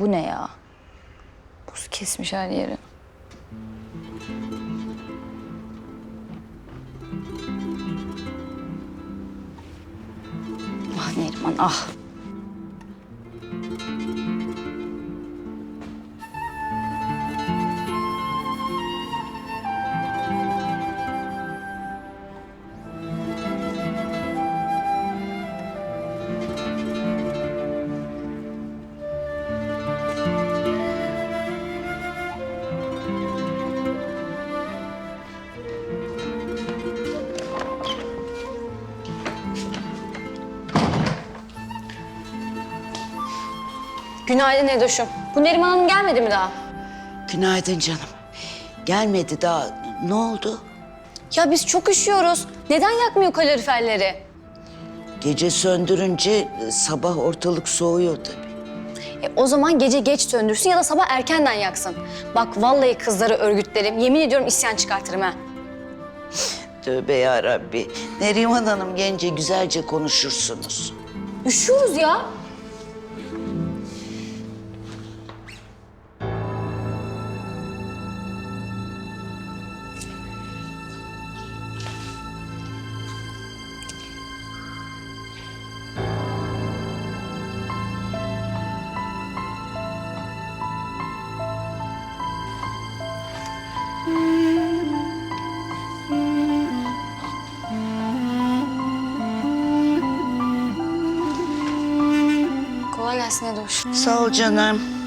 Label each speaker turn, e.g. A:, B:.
A: Bu ne ya? Buz kesmiş her yeri. Ah Neriman ah. Günaydın Edoş'um. Bu Neriman Hanım gelmedi mi daha?
B: Günaydın canım. Gelmedi daha. Ne oldu?
A: Ya biz çok üşüyoruz. Neden yakmıyor kaloriferleri?
B: Gece söndürünce e, sabah ortalık soğuyor tabii.
A: E, o zaman gece geç söndürsün ya da sabah erkenden yaksın. Bak vallahi kızları örgütlerim. Yemin ediyorum isyan çıkartırım ha.
B: Tövbe ya Rabbi. Neriman Hanım gence güzelce konuşursunuz.
A: Üşüyoruz ya. Kolay gelsin Edoş.
B: Sağ ol canım.